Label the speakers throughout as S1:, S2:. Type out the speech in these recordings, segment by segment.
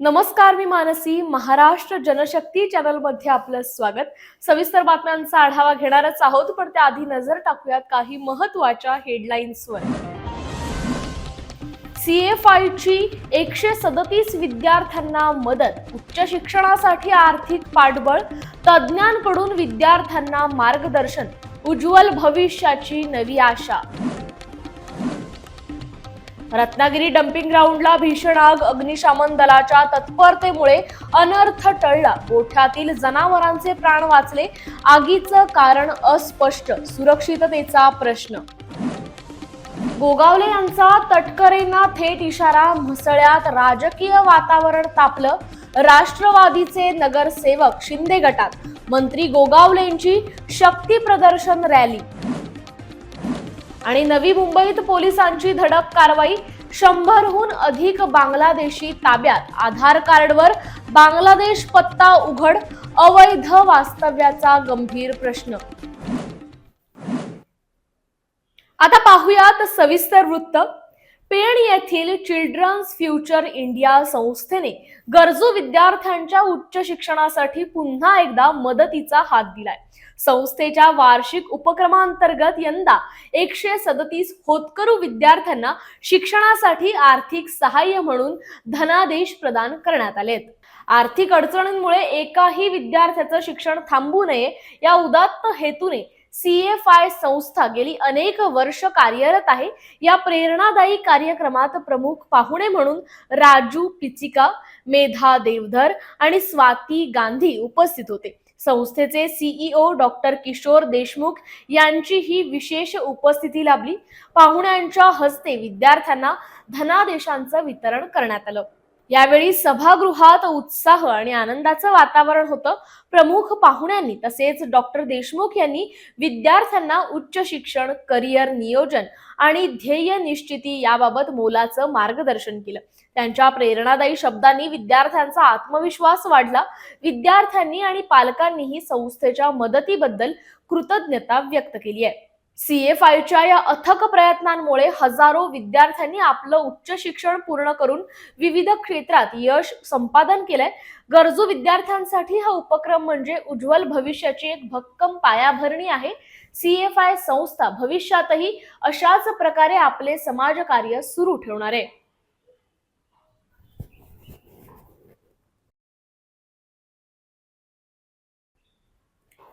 S1: नमस्कार मी मानसी. महाराष्ट्र जनशक्ती चॅनलमध्ये आपलं स्वागत. सविस्तर बातम्यांचा आढावा घेणारच आहोत पण त्याआधी नजर टाकूयात काही महत्त्वाच्या हेडलाईन्सवर. सीएफआयची एकशे सदतीस विद्यार्थ्यांना मदत उच्च शिक्षणासाठी आर्थिक पाठबळ तज्ज्ञांकडून विद्यार्थ्यांना मार्गदर्शन उज्ज्वल भविष्याची नवी आशा. रत्नागिरी डम्पिंग ग्राउंडला भीषण आग अग्निशमन दलाच्या तत्परतेमुळे अनर्थ टळला. गोठ्यातील जनावरांचे प्राण वाचले. आगीचं कारण अस्पष्ट सुरक्षिततेचा प्रश्न. गोगावले यांचा तटकरेंना थेट इशारा म्हसळ्यात राजकीय वातावरण तापलं. राष्ट्रवादीचे नगरसेवक शिंदे गटात. मंत्री गोगावलेंची शक्ती प्रदर्शन रॅली. आणि नवी मुंबईत पोलिसांची धडक कारवाई शंभरहून अधिक बांगलादेशी ताब्यात. आधार कार्डवर बांगलादेश पत्ता उघड अवैध वास्तव्याचा गंभीर प्रश्न. आता पाहुयात सविस्तर वृत्त. पेण येथील चिल्ड्रन्स फ्युचर इंडिया संस्थेने गरजू विद्यार्थ्यांच्या उच्च शिक्षणासाठी पुन्हा एकदा मदतीचा हात दिलाय. संस्थेच्या वार्षिक उपक्रमांतर्गत यंदा एकशे सदतीस होतकरू विद्यार्थ्यांना शिक्षणासाठी आर्थिक सहाय्य म्हणून धनादेश प्रदान करण्यात आलेत. आर्थिक अडचणींमुळे एकाही विद्यार्थ्याचं शिक्षण थांबू नये या उदात्त हेतूने सीएफआय संस्था गेली अनेक वर्ष कार्यरत आहे. या प्रेरणादायी कार्यक्रमात प्रमुख पाहुणे म्हणून राजू पिचिका मेधा देवधर आणि स्वाती गांधी उपस्थित होते. संस्थेचे सीईओ डॉक्टर किशोर देशमुख यांची ही विशेष उपस्थिती लाभली. पाहुण्यांच्या हस्ते विद्यार्थ्यांना धनादेशांचं वितरण करण्यात आलं. यावेळी सभागृहात उत्साह आणि आनंदाचं वातावरण होतं. प्रमुख पाहुण्यांनी तसेच डॉक्टर देशमुख यांनी विद्यार्थ्यांना उच्च शिक्षण करिअर नियोजन आणि ध्येय निश्चिती याबाबत मोलाचं मार्गदर्शन केलं. त्यांच्या प्रेरणादायी शब्दांनी विद्यार्थ्यांचा आत्मविश्वास वाढला. विद्यार्थ्यांनी आणि पालकांनीही संस्थेच्या मदतीबद्दल कृतज्ञता व्यक्त केली आहे. सीएफआयच्या या अथक प्रयत्नांमुळे हजारो विद्यार्थ्यांनी आपलं उच्च शिक्षण पूर्ण करून विविध क्षेत्रात यश संपादन केलंय. गरजू विद्यार्थ्यांसाठी हा उपक्रम म्हणजे उज्ज्वल भविष्याची एक भक्कम पायाभरणी आहे. सीएफआय संस्था भविष्यातही अशाच प्रकारे आपले समाजकार्य सुरू ठेवणार आहे.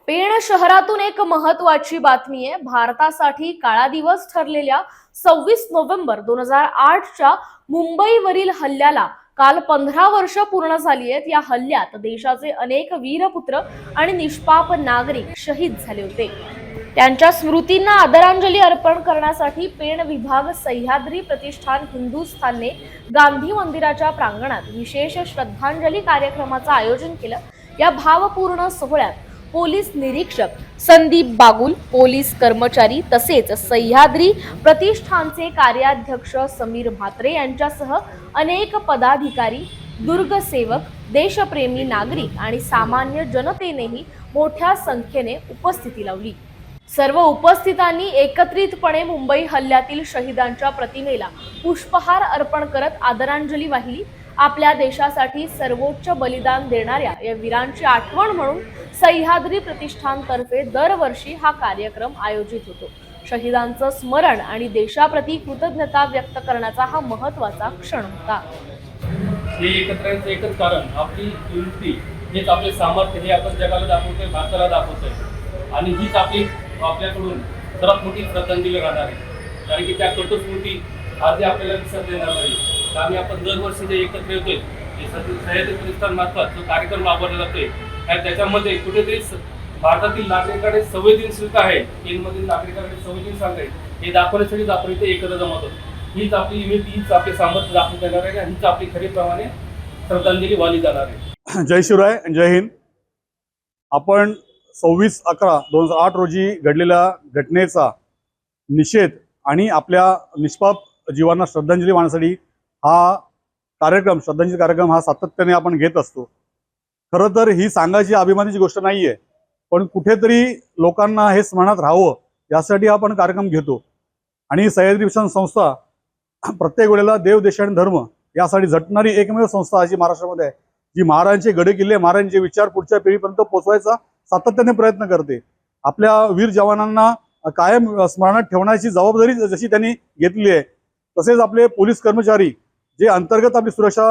S1: पेण शहरातून एक महत्वाची बातमी आहे. भारतासाठी काळा दिवस ठरलेल्या सव्वीस नोव्हेंबर दोन हजार आठच्या मुंबईवरील हल्ल्याला काल पंधरा वर्ष पूर्ण झाली आहेत. या हल्ल्यात देशाचे अनेक वीरपुत्र आणि निष्पाप नागरिक शहीद झाले होते. त्यांच्या स्मृतींना आदरांजली अर्पण करण्यासाठी पेण विभाग सह्याद्री प्रतिष्ठान हिंदुस्थानने गांधी मंदिराच्या प्रांगणात विशेष श्रद्धांजली कार्यक्रमाचं आयोजन केलं. या भावपूर्ण सोहळ्यात पोलीस निरीक्षक संदीप बागुल पोलीस कर्मचारी तसेच सह्याद्री प्रतिष्ठानचे कार्याध्यक्ष समीर म्हात्रे यांच्यासह अनेक पदाधिकारी दुर्गसेवक देशप्रेमी नागरिक आणि सामान्य जनतेनेही मोठ्या संख्येने उपस्थिती लावली. सर्व उपस्थितांनी एकत्रितपणे मुंबई हल्ल्यातील शहीदांच्या प्रतिमेला पुष्पहार अर्पण करत आदरांजली वाहिली. आपल्या देशासाठी सर्वोच्च बलिदान देणाऱ्या या वीरांची आठवण म्हणून सह्याद्री प्रतिष्ठानतर्फे दरवर्षी हा कार्यक्रम आयोजित होतो. शहीदांचं स्मरण आणि देशाप्रती कृतज्ञता व्यक्त करण्याचा हा महत्त्वाचा क्षण होता.
S2: हे एकत्र एकच कारण आपली युनिटी हेच आपले सामर्थ्य हे आपण जगाला दाखवतोय भारताला दाखवतोय. आणि हीच आपली आपल्याकडून सर्वात मोठी श्रद्धांजली राहणार आहे. कारण की त्या कटू स्मृती आजही आपल्याला दिसत येणार नाही तर आम्ही आपण दरवर्षी जे एकत्र येतोय सध्या सह्याद्री प्रतिष्ठान मार्फत जो कार्यक्रम राबवला जातोय आणि त्याच्यामध्ये कुठेतरी भारतातील नागरिकांकडे संवेदनशीलता आहे. चीनमधील नागरिकांकडे संवेदनशीलता आहे हे दाखवण्यासाठीच आपण इथे एकत्र जमवतो हीच आपली युनिटी हीच आपले सामर्थ्य दाखवता येणार आहे आणि हीच आपली खरीप्रमाणे श्रद्धांजली वाली जाणार आहे.
S3: जय शिवराय जय हिंद. आपण सव्वीस अकरा दोन हजार आठ रोजी घडलेल्या घटनेचा निषेध आणि आपल्या निष्पाप जीवांना श्रद्धांजली वाहण्यासाठी हा कार्यक्रम श्रद्धांजली कार्यक्रम हा सातत्याने आपण घेत असतो. खरं तर ही सांगायची अभिमानाची गोष्ट नाही आहे पण कुठेतरी लोकांना हे स्मरणात राहावं यासाठी आपण कार्यक्रम घेतो. आणि सह्याद्री मिशन संस्था प्रत्येक वेळेला देव देश आणि धर्म यासाठी झटणारी एकमेव संस्था अशी महाराष्ट्रामध्ये आहे. जी महाराजांचे गडे किल्ले महाराजांचे विचार पुढच्या पिढीपर्यंत पोचवायचा सातत्याने प्रयत्न करते. आपल्या वीर जवानांना कायम स्मरणात ठेवण्याची जबाबदारी जशी त्यांनी घेतली आहे तसेच आपले पोलीस कर्मचारी जे अंतर्गत आपली सुरक्षा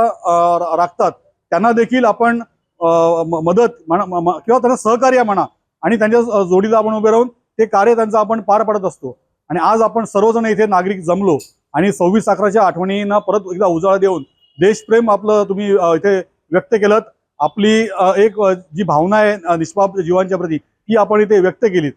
S3: राखतात त्यांना देखील आपण मदत म्हणा किंवा त्यांना सहकार्य म्हणा आणि त्यांच्या जोडीला आपण उभे राहून ते कार्य त्यांचं आपण पार पाडत असतो. आणि आज आपण सर्वजण इथे नागरिक जमलो आणि सव्वीस अकराच्या आठवणींना परत एकदा उजाळा देऊन देशप्रेम आपलं तुम्ही इथे व्यक्त केलं आपली एक जी भावना आहे निष्पाप जीवांच्या प्रती ती आपण इथे व्यक्त केली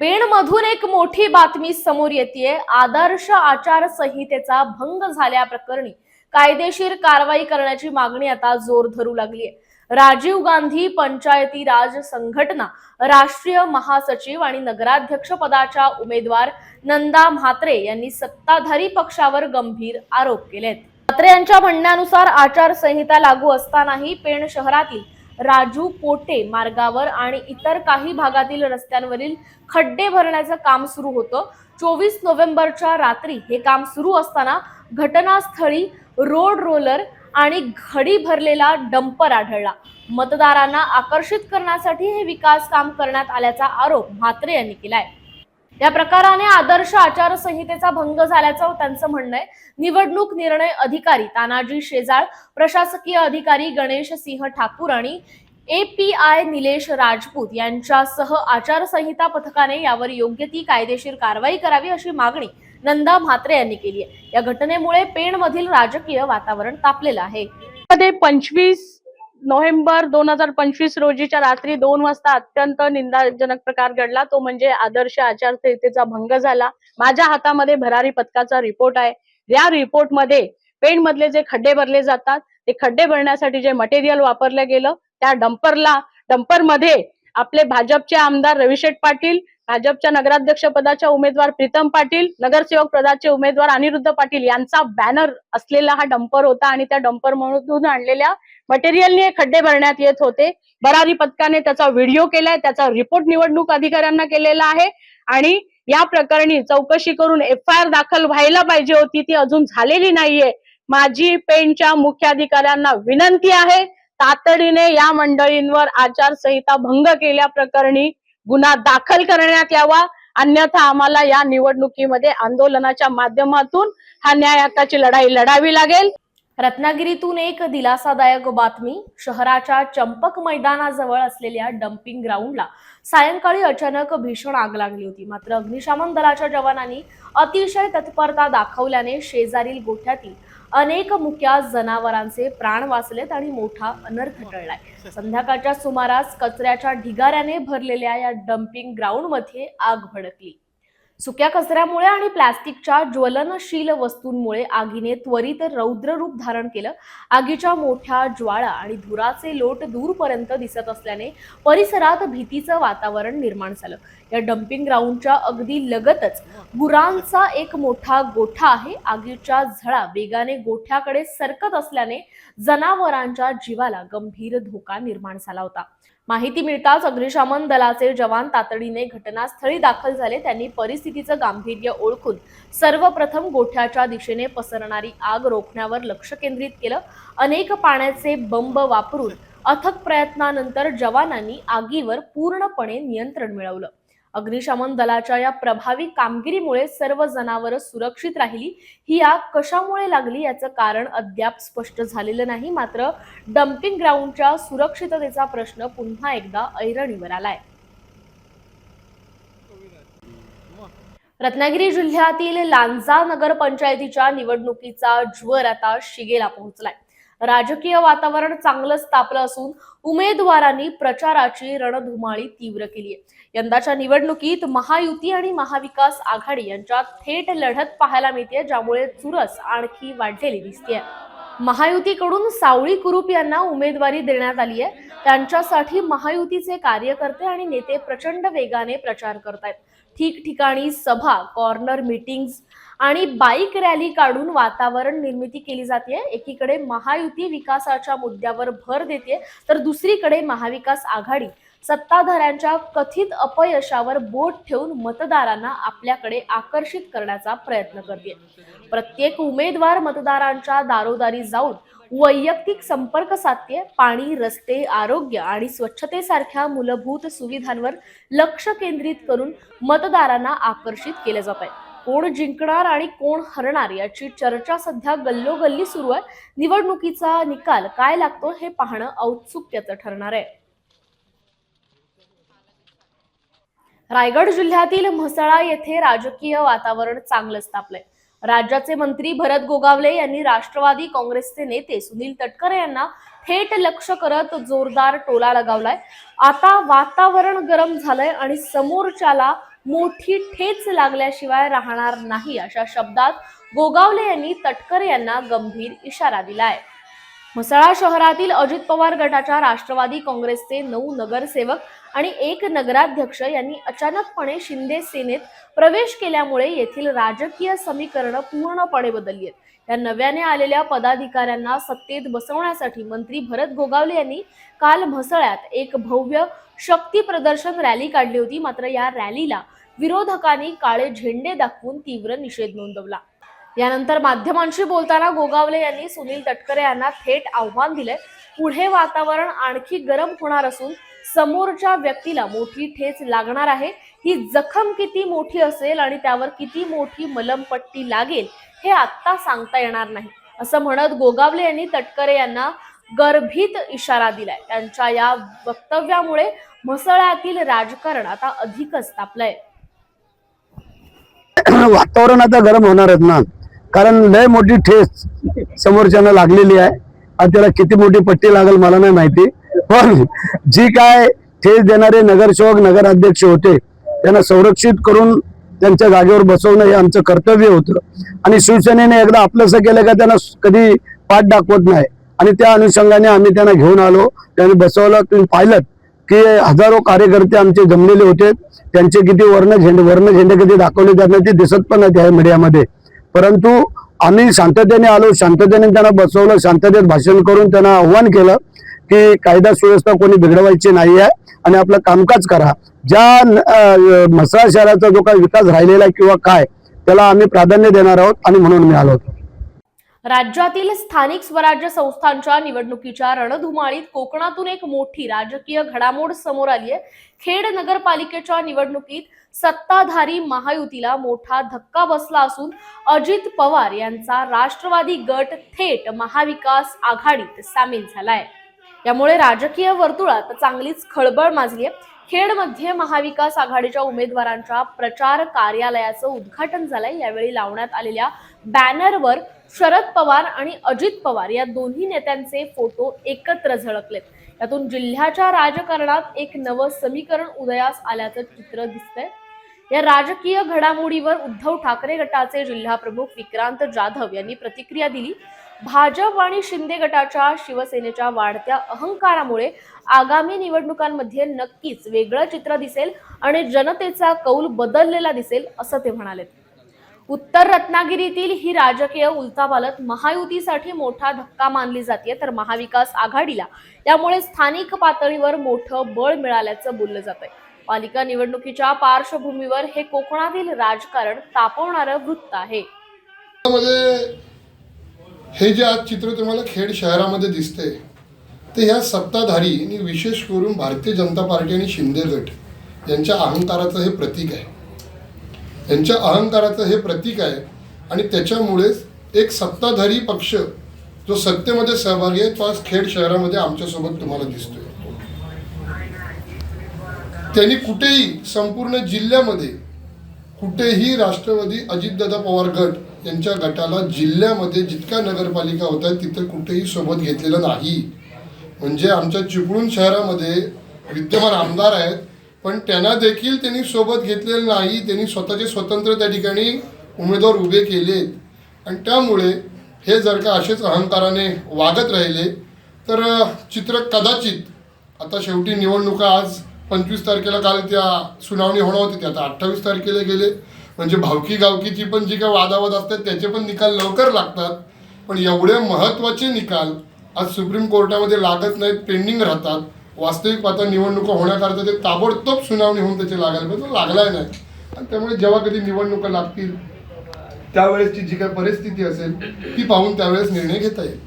S1: पेण मधून एक मोठी बातमी समोर येते आदर्श आचारसंहितेचा भंग भंग झाल्याप्रकरणी कायदेशीर कारवाई करण्याची मागणी आता जोर धरू लागली आहे राजीव गांधी पंचायती राज संघटना राष्ट्रीय महासचिव आणि नगराध्यक्ष पदाच्या उमेदवार नंदा म्हात्रे यांनी सत्ताधारी पक्षावर गंभीर आरोप केलेत. म्हात्रे यांच्या म्हणण्यानुसार आचारसंहिता लागू असतानाही पेण शहरातील राजू पोटे मार्गावर आणि इतर काही भागातील रस्त्यांवरील खड्डे भरण्याचं काम सुरू होतं. चोवीस नोव्हेंबरच्या रात्री हे काम सुरू असताना घटनास्थळी रोड रोलर आणि घडी भरलेला डंपर आढळला. मतदारांना आकर्षित करण्यासाठी हे विकास काम करण्यात आल्याचा आरोप म्हात्रे यांनी केलाय. या प्रकाराने आदर्श आचारसंहितेचा भंग झाल्याचं त्यांचं म्हणणं आहे. निवडणूक निर्णय अधिकारी तानाजी शेजाळ प्रशासकीय अधिकारी गणेश सिंह ठाकूर आणि A P I Nilesh Rajput यांच्यासह आचारसंहिता पथकाने यावर योग्य ती कायदेशीर कारवाई करावी अशी मागणी नंदा म्हात्रे यांनी केली आहे. या घटनेमुळे पेणमधील राजकीय वातावरण तापलेलं आहे.
S4: मध्ये पंचवीस नोव्हेंबर दोन हजार पंचवीस रोजीच्या रात्री दोन वाजता अत्यंत निंदाजनक प्रकार घडला. तो म्हणजे आदर्श आचारसंहितेचा भंग झाला. माझ्या हातामध्ये भरारी पथकाचा रिपोर्ट आहे. या रिपोर्टमध्ये पेण मधले जे खड्डे भरले जातात ते खड्डे भरण्यासाठी जे मटेरियल वापरलं गेलं त्या डंपरला डंपरमध्ये आपले भाजपचे आमदार रविशेठ पाटील भाजपच्या नगराध्यक्ष पदाच्या उमेदवार प्रीतम पाटील नगरसेवक पदाचे उमेदवार अनिरुद्ध पाटील यांचा बॅनर असलेला हा डंपर होता आणि त्या डंपर मधून आणलेल्या मटेरियलने खड्डे भरण्यात येत होते. भरारी पथकाने त्याचा व्हिडिओ केलाय त्याचा रिपोर्ट निवडणूक अधिकाऱ्यांना केलेला आहे आणि या प्रकरणी चौकशी करून एफ आय आर दाखल व्हायला पाहिजे होती ती अजून झालेली नाहीये. माझी पेनच्या मुख्याधिकाऱ्यांना विनंती आहे तातडीने या मंडळींवर आचारसंहिता भंग केल्या प्रकरणी गुन्हा दाखल करण्यात यावा. अन्यथा आम्हाला या निवडणुकीमध्ये आंदोलनाच्या माध्यमातून हा न्याय हक्काची लढाई लढावी लागेल.
S1: रत्नागिरीतून एक दिलासादायक बातमी. शहराच्या चंपक मैदानाजवळ असलेल्या डम्पिंग ग्राउंडला सायंकाळी अचानक भीषण आग लागली होती. मात्र अग्निशमन दलाच्या जवानांनी अतिशय तत्परता दाखवल्याने शेजारील गोठ्यातील अनेक मुक्या जनावरांचे प्राण वाचलेत आणि मोठा अनर्थ टळलाय. संध्याकाळच्या सुमारास कचऱ्याच्या ढिगाऱ्याने भरलेल्या या डम्पिंग ग्राउंडमध्ये आग भडकली. सुक्या कचऱ्यामुळे आणि प्लास्टिकच्या ज्वलनशील वस्तूंमुळे आगीने त्वरित रौद्र रूप धारण केलं. आगीच्या मोठ्या ज्वाळा आणि धुराचे लोट दूरपर्यंत दिसत असल्याने परिसरात भीतीचं वातावरण निर्माण झालं. या डम्पिंग ग्राउंडच्या अगदी लगतच गुरांचा एक मोठा गोठा आहे. आगीच्या झळा वेगाने गोठ्याकडे सरकत असल्याने जनावरांच्या जीवाला गंभीर धोका निर्माण झाला होता. माहिती मिळताच अग्निशमन दलाचे जवान तातडीने घटनास्थळी दाखल झाले. त्यांनी परिस्थितीचं गांभीर्य ओळखून सर्वप्रथम गोठ्याच्या दिशेने पसरणारी आग रोखण्यावर लक्ष केंद्रित केलं. अनेक पाण्याचे बंब वापरून अथक प्रयत्नानंतर जवानांनी आगीवर पूर्णपणे नियंत्रण मिळवलं. अग्निशमन दलाच्या या प्रभावी कामगिरीमुळे सर्व जनावरं सुरक्षित राहिली. ही आग कशामुळे लागली याचं कारण अद्याप स्पष्ट झालेलं नाही. मात्र डम्पिंग ग्राउंडच्या सुरक्षिततेचा प्रश्न पुन्हा एकदा ऐरणीवर आलाय. रत्नागिरी जिल्ह्यातील लांजा नगर पंचायतीच्या निवडणुकीचा ज्वर आता शिगेला पोहोचलाय. राजकीय वातावरण चांगलंच तापलं असून उमेदवारांनी प्रचाराची रणधुमाळी तीव्र केली आहे. यंदाच्या निवडणुकीत महायुती आणि महाविकास आघाडी यांच्यात थेट लढत पाहायला मिळते ज्यामुळे चुरस आणखी वाढलेली दिसते महायुतीकडून सावळी कुरूप यांना उमेदवारी देण्यात आली आहे. त्यांच्यासाठी महायुतीचे कार्यकर्ते आणि नेते प्रचंड वेगाने प्रचार करतायत. ठिकठिकाणी सभा कॉर्नर मीटिंग्स आणि बाईक रॅली काढून वातावरण निर्मिती केली जाते. एकीकडे महायुती विकासाच्या मुद्द्यावर भर देते तर दुसरीकडे महाविकास आघाडी सत्ताधाऱ्यांच्या कथित अपयशावर बोट ठेवून मतदारांना आपल्याकडे आकर्षित करण्याचा प्रयत्न करते. प्रत्येक उमेदवार मतदारांच्या दारोदारी जाऊन वैयक्तिक संपर्क साध्य पाणी रस्ते आरोग्य आणि स्वच्छतेसारख्या मूलभूत सुविधांवर लक्ष केंद्रित करून मतदारांना आकर्षित केलं जात आहे. कोण जिंकणार आणि कोण हरणार याची चर्चा सध्या गल्लोगल्ली सुरू आहे. निवडणुकीचा निकाल काय लागतो हे पाहणं औत्सुक्याचं ठरणार आहे. रायगड जिल्ह्यातील म्हसळा येथे राजकीय वातावरण चांगलंच तापलंय. राज्याचे मंत्री भरत गोगावले यांनी राष्ट्रवादी काँग्रेसचे नेते सुनील तटकरे यांना थेट लक्ष करत जोरदार टोला लगावलाय. आता वातावरण गरम झालंय आणि समोरच्याला मोठी ठेच लागल्याशिवाय राहणार नाही अशा शब्दात गोगावले यांनी तटकरे यांना गंभीर इशारा दिलाय. म्हसळा शहरातील अजित पवार गटाच्या राष्ट्रवादी काँग्रेसचे नऊ नगरसेवक आणि एक नगराध्यक्ष यांनी अचानकपणे शिंदे सेनेत प्रवेश केल्यामुळे येथील राजकीय समीकरणं पूर्णपणे बदलली आहेत. या नव्याने आलेल्या पदाधिकाऱ्यांना सत्तेत बसवण्यासाठी मंत्री भरत गोगावले यांनी काल म्हसळ्यात एक भव्य शक्ती प्रदर्शन रॅली काढली होती. मात्र या रॅलीला विरोधकांनी काळे झेंडे दाखवून तीव्र निषेध नोंदवला. यानंतर माध्यमांशी बोलताना गोगावले यांनी सुनील तटकरे यांना थेट आव्हान दिलंय. पुढे वातावरण आणखी गरम होणार असून समोरच्या व्यक्तीला मोठी ठेच लागणार आहे. ही जखम किती मोठी असेल आणि त्यावर किती मोठी मलमपट्टी लागेल हे आत्ता सांगता येणार नाही. असं म्हणत गोगावले यांनी तटकरे यांना गर्भित इशारा दिलाय. त्यांच्या या वक्तव्यामुळे म्हसळ्यातील राजकारण आता अधिकच तापलंय.
S5: वातावरण आता गरम होणारच ना. कारण लय मोठी ठेस समोरच्यानं लागलेली आहे. आणि त्याला किती मोठी पट्टी लागेल मला नाही माहिती. पण जी काय ठेस देणारे नगरसेवक नगराध्यक्ष होते त्यांना संरक्षित करून त्यांच्या जागेवर बसवणं हे आमचं कर्तव्य होतं. आणि शिवसेनेने एकदा आपलंसं केलं का त्यांना कधी पाठ दाखवत नाही. आणि त्या अनुषंगाने आम्ही त्यांना घेऊन आलो. त्यांनी बसवलं. तुम्ही पाहिलं की हजारो कार्यकर्ते आमचे जमलेले होते. त्यांचे किती वर्ण झेंडे वर्ण झेंडे कधी दाखवले नाही ते दिसत पण नाही त्या मीडियामध्ये परंतु आम्ही शांततेने आलो शांततेने त्यांना बसवलं शांततेत भाषण करून त्यांना आव्हान केलं की कायदा सुव्यवस्था कोणी बिघडवायची नाही आहे आणि आपलं कामकाज करा. ज्या म्हसळा शहराचा जो काही विकास राहिलेला आहे किंवा काय त्याला आम्ही प्राधान्य देणार आहोत आणि म्हणून मी आलो होतो.
S1: राज्यातील स्थानिक स्वराज्य संस्थांच्या निवडणुकीच्या रणधुमाळीत कोकणातून एक मोठी राजकीय घडामोड समोर आली आहे खेड नगरपालिकेच्या निवडणुकीत सत्ताधारी महायुतीला मोठा धक्का बसला असून अजित पवार यांचा राष्ट्रवादी गट थेट महाविकास आघाडीत सामील झालाय. यामुळे राजकीय वर्तुळात चांगलीच खळबळ माजली आहे खेडमध्ये महाविकास आघाडीच्या उमेदवारांच्या प्रचार कार्यालयाचं उद्घाटन झालंय. यावेळी लावण्यात आलेल्या बॅनरवर शरद पवार आणि अजित पवार या दोन्ही नेत्यांचे फोटो एकत्र झळकलेत. यातून जिल्ह्याच्या राजकारणात एक नवं समीकरण उदयास आल्याचं चित्र दिसतंय. या राजकीय घडामोडीवर उद्धव ठाकरे गटाचे जिल्हाप्रमुख विक्रांत जाधव यांनी प्रतिक्रिया दिली. भाजप आणि शिंदे गटाच्या शिवसेनेच्या वाढत्या अहंकारामुळे आगामी निवडणुकांमध्ये नक्कीच वेगळं चित्र दिसेल आणि जनतेचा कौल बदललेला दिसेल असं ते म्हणाले उत्तर रत्नागिरीतील ही राजकीय उलथापालथ महायुतीसाठी मोठा धक्का मानली जाते तर महाविकास आघाडीला. यामुळे स्थानिक पातळीवर मोठं बळ मिळाल्याचं बोललं जात आहे पालिका निवडणुकीच्या पार्श्वभूमीवर हे कोकणातील राजकारण तापवणारं वृत्त आहे.
S6: हे जे आज चित्र तुम्हाला खेड शहरामध्ये दिसते ते ह्या सत्ताधारी आणि विशेष करून भारतीय जनता पार्टी आणि शिंदे गट यांच्या अहंकाराचं हे प्रतीक आहे. यांच्या अहंकाराचं हे प्रतीक आहे आणि त्याच्यामुळेच एक सत्ताधारी पक्ष जो सत्तेमध्ये सहभागी आहे तो आज खेड शहरामध्ये आमच्यासोबत तुम्हाला दिसतोय. त्यांनी कुठेही संपूर्ण जिल्ह्यामध्ये कुठेही राष्ट्रवादी अजितदादा पवार गट यांच्या गटाला जिल्ह्यामध्ये जितक्या नगरपालिका होत आहेत तिथे कुठेही सोबत घेतलेलं नाही. म्हणजे आमच्या चिपळूण शहरामध्ये विद्यमान आमदार आहेत पण त्यांना देखील त्यांनी सोबत घेतलेलं नाही. त्यांनी स्वतःचे स्वतंत्र त्या ठिकाणी उमेदवार उभे केलेत आणि त्यामुळे हे जर का असेच अहंकाराने वागत राहिले तर चित्र कदाचित आता शेवटी निवडणुका आज पंचवीस तारखेला काल त्या सुनावणी होणार होती त्या आता अठ्ठावीस तारखेला गेले. म्हणजे भावकी गावकीची पण जी काही वादावाद असतात त्याचे पण निकाल लवकर लागतात. पण एवढे महत्त्वाचे निकाल आज सुप्रीम कोर्टामध्ये लागत नाहीत पेंडिंग राहतात. वास्तविक पात्र निवडणुका होण्याकरता ते ताबडतोब सुनावणी होऊन त्याचे लागायला पाहिजे. तो लागलाय नाही. आणि त्यामुळे जेव्हा कधी निवडणुका लागतील त्यावेळेसची जी काही परिस्थिती असेल ती पाहून त्यावेळेस निर्णय घेता येईल.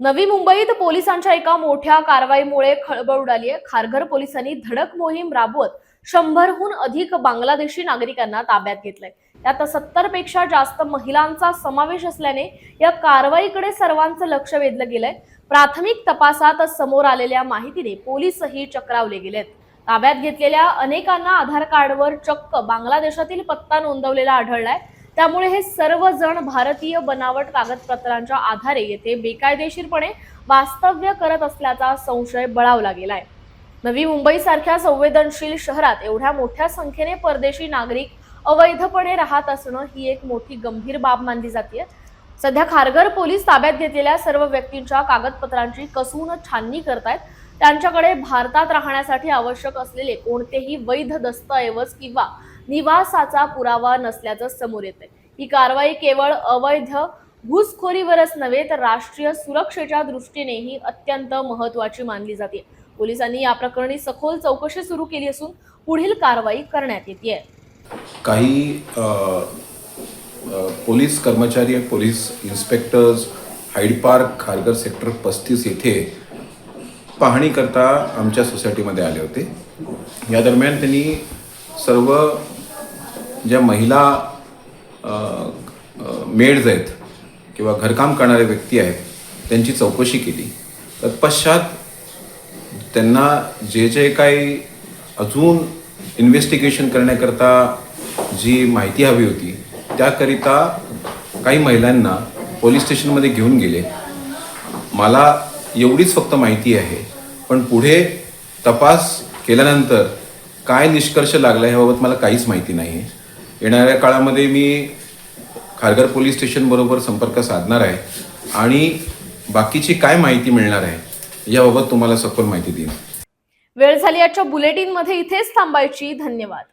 S1: नवी मुंबईत पोलिसांच्या एका मोठ्या कारवाईमुळे खळबळ उडाली आहे. खारघर पोलिसांनी धडक मोहीम राबवत शंभरहून अधिक बांगलादेशी नागरिकांना ताब्यात घेतलंय. यात सत्तरपेक्षा जास्त महिलांचा समावेश असल्याने या कारवाईकडे सर्वांचं लक्ष वेधलं गेलंय. प्राथमिक तपासात समोर आलेल्या माहितीने पोलीसही चक्रावले गेलेत. ताब्यात घेतलेल्या अनेकांना आधार कार्डवर चक्क बांगलादेशातील पत्ता नोंदवलेला आढळलाय. त्यामुळे हे सर्वजण भारतीय बनावट कागदपत्रांच्या आधारे येथे बेकायदेशीरपणे वास्तव्य करत असल्याचा संशय बळावला गेलाय. नवी मुंबईसारख्या संवेदनशील शहरात एवढ्या मोठ्या संख्येने परदेशी नागरिक अवैधपणे राहत असणं ही एक मोठी गंभीर बाब मानली जाते सध्या खारघर पोलीस ताब्यात घेतलेल्या सर्व व्यक्तींच्या कागदपत्रांची कसून छाननी करतायत. त्यांच्याकडे भारतात राहण्यासाठी आवश्यक असलेले कोणतेही वैध दस्तऐवज किंवा निवासाचा पुरावा नसल्याचं समोर येतंय. ही कारवाई केवळ अवैध घुसखोरीवरच नव्हे तर राष्ट्रीय सुरक्षेच्या दृष्टीनेही अत्यंत महत्वाची मानली जाते. पोलिसांनी या प्रकरणी सखोल चौकशी सुरू केली असून पुढील कारवाई करण्यात येते
S7: काही पोलीस कर्मचारी police inspectors Hyde Park Kharghar sector पस्तीस येथे पाहणीकरता आमच्या सोसायटीमध्ये आले होते. या दरम्यान त्यांनी सर्व ज्या महिला मेड्स आहेत किंवा घरकाम करणारे व्यक्ती आहेत त्यांची चौकशी केली. तत्पश्चात त्यांना जे जे काही अजून इन्व्हेस्टिगेशन करण्याकरता जी माहिती हवी होती त्याकरिता काही महिलांना पोलीस स्टेशनमध्ये घेऊन गेले. मला एवढीच फक्त माहिती आहे पण पुढे तपास केल्यानंतर काय निष्कर्ष लागला ह्याबाबत मला काहीच माहिती नाही आहे येणाऱ्या काळामध्ये मी खारघर पोलीस स्टेशनबरोबर संपर्क साधणार आहे आणि बाकीची काय माहिती मिळणार आहे याबाबत तुम्हाला सखोल माहिती देईन.
S1: वेळ झाली आजच्या बुलेटिनमध्ये इथेच थांबायची. धन्यवाद.